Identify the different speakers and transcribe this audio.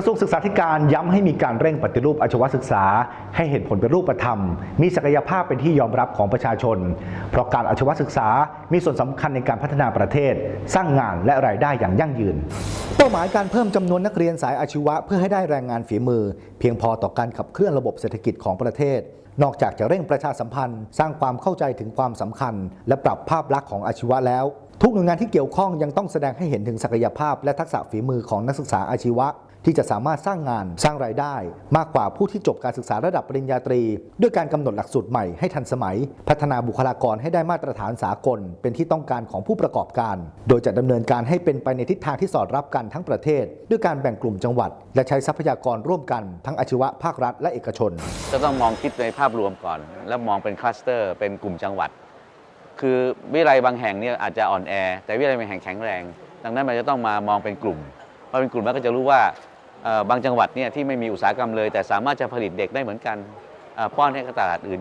Speaker 1: กระทรวงศึกษาธิการย้ำให้มีการเร่งปฏิรูปอาชีวศึกษา ให้เห็นผลเป็นรูปธรรม มีศักยภาพเป็นที่ยอมรับของประชาชน เพราะการอาชีวศึกษา มีส่วนสำคัญในการพัฒนาประเทศ สร้างงานและรายได้อย่างยั่งยืน เป้าหมายการเพิ่มจำนวนนักเรียนสายอาชีวะเพื่อให้ได้แรงงานฝีมือ เพียงพอต่อการขับเคลื่อนระบบเศรษฐกิจของประเทศ นอกจากจะเร่งประชาสัมพันธ์ สร้างความเข้าใจถึงความสำคัญ และปรับภาพลักษณ์ของอาชีวะแล้ว ทุกหน่วยงานที่เกี่ยวข้องยังต้องแสดงให้เห็นถึงศักยภาพ และทักษะฝีมือของนักศึกษาอาชีวะที่จะสามารถสร้างงานสร้างรายได้ มากกว่าผู้ที่จบการศึกษาระดับปริญญาตรี ด้วยการกำหนดหลักสูตรใหม่ให้ทันสมัย พัฒนาบุคลากรให้ได้มาตรฐานสากล เป็นที่ต้องการของผู้ประกอบการ โดยจะดำเนินการให้เป็นไปในทิศทางที่สอดรับกันทั้งประเทศ ด้วยการแบ่งกลุ่มจังหวัด และใช้ทรัพยากรร่วมกัน ทั้งอาชีวะภาครัฐและเอกชน
Speaker 2: ก็ต้องมองคิดในภาพรวมก่อน แล้วมองเป็นคลัสเตอร์ เป็นกลุ่มจังหวัด คือวิทยาลัยบางแห่งเนี่ยอาจจะอ่อนแอ แต่วิทยาลัยบางแห่งแข็งแรง ดังนั้นมันจะต้องมามองเป็นกลุ่มพอเป็นกลุ่มแล้วก็จะรู้ว่าเออบางจังหวัดเนี่ยที่ไม่มีอุตสาหกรรมเลย แต่สามารถจะผลิตเด็กได้เหมือนกันป้อนให้กับตลาดอื่น